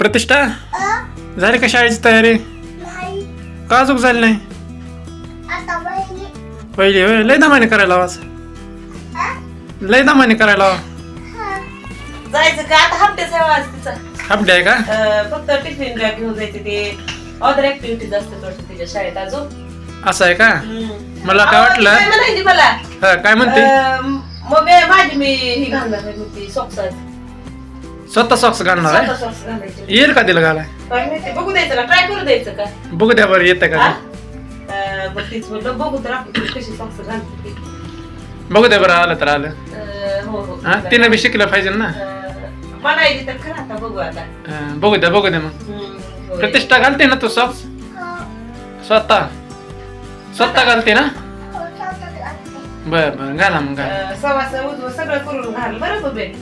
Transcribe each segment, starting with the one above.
प्रतिष्ठा? झाली का शाळेची तयारी? का अजूक झाली नाही? पहिली होय लय दमाने करायला आवाज लय दमाने करायला लावा. हा. जायचं का? आता हप्त्याच आहे आज तिचा. डे आहे का? अं, फक्त टिफिन बॅग घेऊन जायचे ते अदर ऍक्टिव्हिटीज असतात वाटतं तिच्या शाळेत अजून. असं आहे का. मला काय अहो, वाटलं? काय म्हणायची मला? हा, काय म्हणते? अं, मग मी- माझी मी ही घालणार आहे मग ती सॉक्स स्वतः सॉक्स घालणार आहे? येईल का तिला घालाय माहिती बघू द्यायचं का ट्राय करू द्यायचं का? बघू द्या बरं येतं हा? का अं, मग तीच म्हणलं बघू तर आपली कशी सॉक्स घालते. ती. बघू द्या बरं आलं तर आलं. अं, हो हो. हा? तिनं बी शिकलं पाहिजे ना? अं, म्हणायची तर खरं आता बघू आता. हा, बघू द्या बघू द्या मग. हम्म, होय. प्रतिष्ठा घालते ना तू सॉक्स हो, स्वतः. स्वतः घालते ना? हो, स्वतःच घालते. बर बर घाला मग घाला. अं, सवास उजवं सगळं करून घाल बरं बघ बेन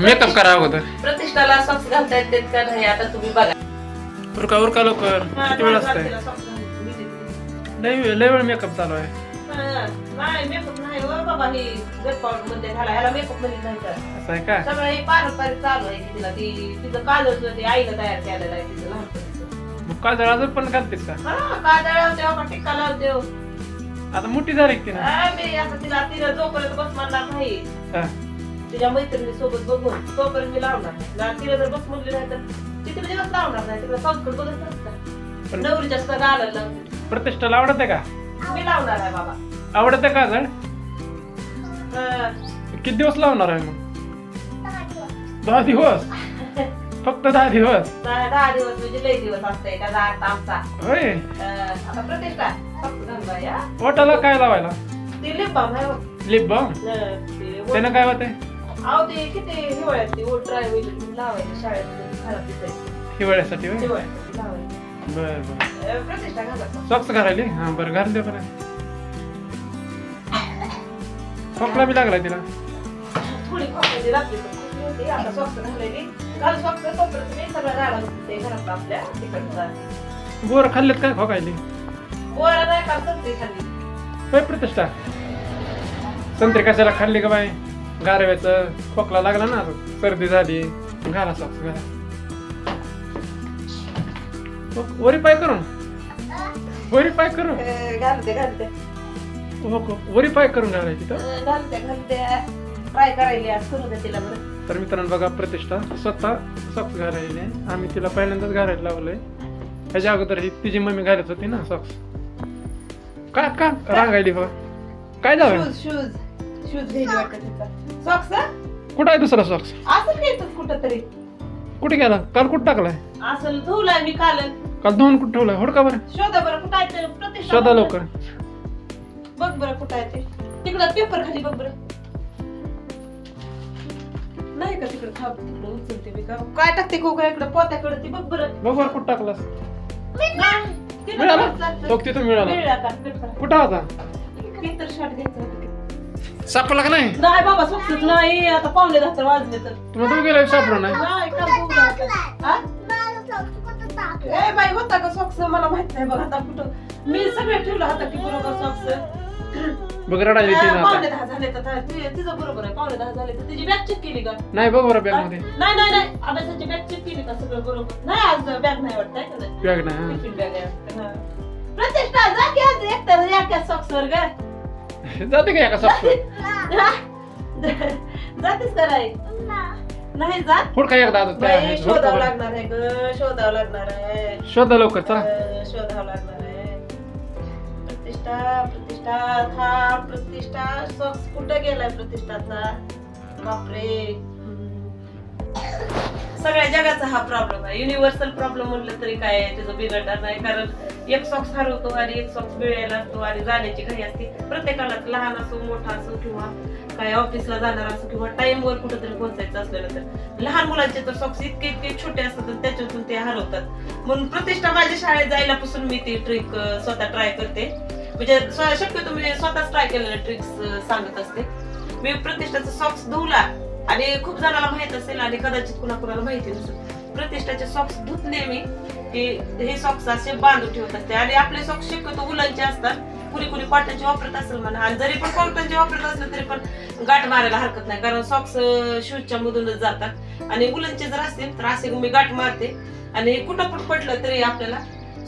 मेकअप करा अगोदर. प्रतिष्ठाला सॉक्स घालता येत का नाही आता तुम्ही बघा. उरका उरका लवकर. किती वेळ असतंय? तिला socks घालून दिली ती. लय लय वेळ मेकअप चालू आहे. हा, नाही मेकअप नाही हो बाबा ही गट पावडरमध्ये घाला ह्याला मेकअपमध्ये नाही का असं आहे का? सगळं हे पारंपरिक चालू आहे तिला ती तिचं काजळ आईला तयार केलेलं आहे तिचं पण घालतेस का? हा काजळ लावते का टिक्का लावते. आता मोठी झाली की ना मी आता तिला तिला जोपर्यंत बस म्हणणार नाही तिच्या मैत्रिणी सोबत बघून तोपर्यंत मी लावणार नाही. ना तिला जर बस म्हणली नाही तर किती दिवस लावणार नाही. तिला संस्कृत बघत नसतं पण- नवरीच्या सुद्धा गाला लावते प्रतिष्ठाला आवडत आहे का? मी लावणार आहे बाबा. आवडत आहे काजळ हा. किती दिवस लावणार आहे मग? दहा दिवस. फक्त दहा दिवस? दहा दहा दिवस म्हणजे लई दिवस असते त्याचा अर्थ आमचा होय. अं, आता प्रतिष्ठा. फक्त घालवा या ओटाला काय लावायला? ती लिप बाम आहे हो. Lip balm? अं, ते ओठ- त्यानं काय होते अहो ते किती हिवाळ्यात ते ओट ड्राय होईल म्हणून लावायचं शाळेत खराब दिसायची हिवाळ्यासाठी होय? हिवाळ्यात लावायची. बर बर. अं, प्रतिष्ठा घालायचं सॉक्स घालायली? हा बरं घाल दे बरं. खोकला बी लागलाय तिला. थोडी खोकल्याची रात्री पण खोकली होती. आता सॉक्स घालायली घाल सॉक्स तोपर्यंत मी सगळं घाला ते घरात आपल्या तिकडचं बोर खाल्लेत काय खोकायली? गोळा नाही का संत्री खाली होय प्रतिष्ठा? संत्री कशाला खाल्ली का बाई? गारव्याचं खोकला लागला ना सर्दी झाली. घाला सॉक्स घाला वरी पाय करून. अ, वरी पाय करून. अं, घालते घालते. हो हो. वरी पाय करून घालायची तर. घालते घालते. ट्राय करायली आज करू दे तिला बरं. तर मित्रांनो बघा प्रतिष्ठा स्वतः सॉक्स घालायले. आम्ही तिला पहिल्यांदाच घालायला लावलंय. ह्याच्या अगोदर ही तिची मम्मी घालत होती ना सॉक्स का का रांगायली बघा काय जावं शूज शूज शूज घ्यायची वाटतं तिचा सॉक्स कुठं आहे दुसरा सॉक्स असं घ्यायचं कुठं तरी कुठे गेला? काल कुठं टाकलाय? असं धुवलाय मी काल. काल दोन कुठं ठेवलाय? होड का बरं? शोधा बरं कुठं आहे ते? प्रतिष्ठा शोधा लवकर बरं. बघ बरं कुठं आहे ते. तिकडं पेपर खाली बघ बरं. नाही का तिकडं थांब तिकडं उचलते मी का? काय टाकते को काय इकडं? पोत्याकडं ती बघ बरं. बघ बरं कुठं टाकलास. तिकडं तिथं मिळाला? मिळाला. का कुठं होता? तर शॉट घ्यायचा होता. की. सापडला का नाही? नाही बाबा सुटत नाही. आता पावणे दहा वाजले तर. सापडला नाही. नाही. हा? ए बाई होता का सॉक्स मला माहीत नाही बघ आता कुठं. मी सगळे ठेवलं होता की बरोबर सॉक्स बघ रडायली तिनं पावणे आता. दहा झाले तर ति- तिचं बरोबर आहे. पावणे दहा झाले तर तिची बॅग चेक केली का? नाही बघ बरं बॅगमध्ये. नाही नाही नाही. अभ्यासाची बॅग चेक केली का सगळं बरोबर? नाही आज बॅग नाही वाटत आहे का नाही बॅग नाही हा. टिफिन बॅग आहे. वाटतं, हा. प्रतिष्ठा जा की आज एकट्या या सॉक्स वर ग. जाते का एका ना, जातेस का नाही? ना. नाही जात? पुढ काय एकदा आता त्या बाई, आहेत. हुडका शोधावं. लागणार आहे ग शोधावं लागणार आहे. शोधा लवकर चला. अं, शोधावं लागणार आहे. प्रतिष्ठा प्रतिष्ठा हा प्रतिष्ठा सॉक्स कुठं गेलाय प्रतिष्ठाचा? बापरे. सगळ्या जगाचा हा प्रॉब्लेम आहे. युनिव्हर्सल प्रॉब्लेम म्हटलं तरी काय त्याचं बिघडणार नाही. कारण एक सॉक्स हरवतो आणि एक सॉक्स मिळायला असतो आणि जाण्याची घाई असते. प्रत्येकाला लहान असो मोठा असो किंवा काय ऑफिसला जाणार असो किंवा टाइमवर कुठेतरी पोहोचायचं असलं तर. लहान मुलांचे तर सॉक्स इतके इतके छोटे असतात त्याच्यातून ते हरवतात. म्हणून प्रतिष्ठा माझ्या शाळेत जायलापासून मी ती ट्रिक स्वतः ट्राय करते. म्हणजे शक्यतो मी स्वतःच ट्राय केलेल्या ट्रिक्स सांगत असते. मी प्रतिष्ठाचा सॉक्स धुवला. आणि खूप जणाला माहीत असेल आणि कदाचित कुणा कुणाला माहिती नसेल. प्रतिष्ठाचे सॉक्स धुतले मी. की हे सॉक्स असे बांधून ठेवत असते. आणि आपले सॉक्स शक्यतो उलनचे असतात. कुणी कुणी कॉटनचे वापरत असेल म्हणा. आणि जरी पण कॉटनचे वापरत असले तरी पण गाठ मारायला हरकत नाही. कारण सॉक्स शूजच्या मधूनच जातात. आणि मुलांचे जर असतील तर असे मी गाठ मारते. आणि कुठं पण पडलं तरी आपल्याला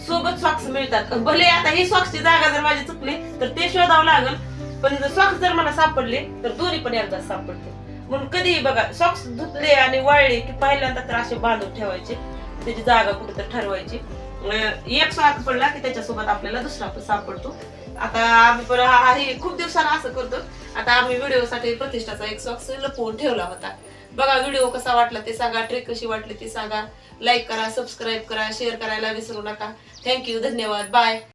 सोबत सॉक्स मिळतात. भले आता ही सॉक्सची जागा जर माझी चुकली तर ते शोधावं लागल. पण सॉक्स जर मला सापडले तर दोन्ही पण एकदा सापडते म्हणून कधीही बघा सॉक्स धुतले आणि वाळले की पहिल्यांदा तर असे बांधून ठेवायचे. त्याची जागा कुठे ठरवायची. एक सॉक्स पडला की त्याच्यासोबत आपल्याला दुसरा पण सापडतो. आता आम्ही पण हा- हे खूप दिवसाला असं करतो. आता आम्ही व्हिडिओसाठी प्रतिष्ठाचा एक सॉक्स लपवून ठेवला होता. बघा व्हिडिओ कसा वाटला ते सांगा ट्रिक कशी वाटली ते सांगा. लाईक करा सबस्क्राईब करा शेअर करायला विसरू नका. थँक्यू धन्यवाद. बाय